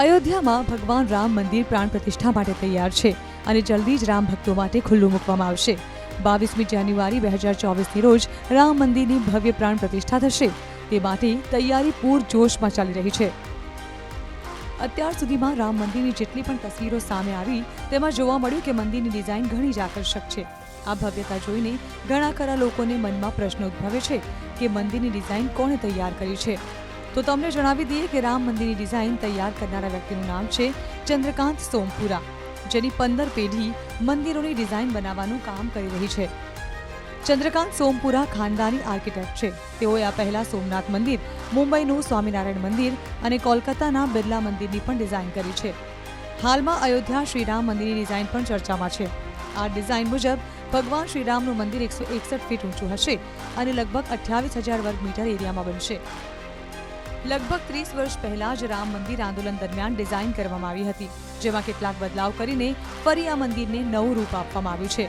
અયોધ્યામાં ભગવાન રામ મંદિર પ્રાણ પ્રતિષ્ઠા માટે તૈયાર છે અને જલ્દી જ રામ ભક્તો માટે ખુલ્લું મૂકવામાં આવશે. બાવીસમી જાન્યુઆરી બે હજાર ચોવીસની રોજ રામ મંદિરની ભવ્ય પ્રાણ પ્રતિષ્ઠા થશે. તે માટે તૈયારી પૂરજોશમાં ચાલી રહી છે. અત્યાર સુધીમાં રામ મંદિરની જેટલી પણ તસવીરો સામે આવી તેમાં જોવા મળ્યું કે મંદિરની ડિઝાઇન ઘણી જ આકર્ષક છે. આ ભવ્યતા જોઈને ઘણા ખરા લોકોને મનમાં પ્રશ્ન ઉદ્ભવે છે કે મંદિરની ડિઝાઇન કોણે તૈયાર કરી છે? તો તમને જણાવી દઈએ કે રામ મંદિરની ડિઝાઇન તૈયાર કરનારા વ્યક્તિનું નામ છે ચંદ્રકાંત સોમપુરા, જેની પંદર પેઢી મંદિરોની ડિઝાઇન બનાવવાનું કામ કરી રહી છે. ચંદ્રકાંત સોમપુરા ખાનદાની આર્કિટેક્ટ છે. તેઓએ આ પહેલા સોમનાથ મંદિર, મુંબઈનું સ્વામિનારાયણ મંદિર અને કોલકાતાના બિરલા મંદિરની પણ ડિઝાઇન કરી છે. હાલમાં અયોધ્યા શ્રીરામ મંદિરની ડિઝાઇન પણ ચર્ચામાં છે. આ ડિઝાઇન મુજબ ભગવાન શ્રીરામનું મંદિર એકસો એકસઠ ફીટ ઊંચું હશે અને લગભગ અઠ્યાવીસ હજાર વર્ગ મીટર એરિયામાં બનશે. લગભગ ત્રીસ વર્ષ પહેલા જ રામ મંદિર આંદોલન દરમિયાન ડિઝાઇન કરવામાં આવી હતી, જેમાં કેટલાક બદલાવ કરીને ફરી આ મંદિરને નવું રૂપ આપવામાં આવ્યું છે.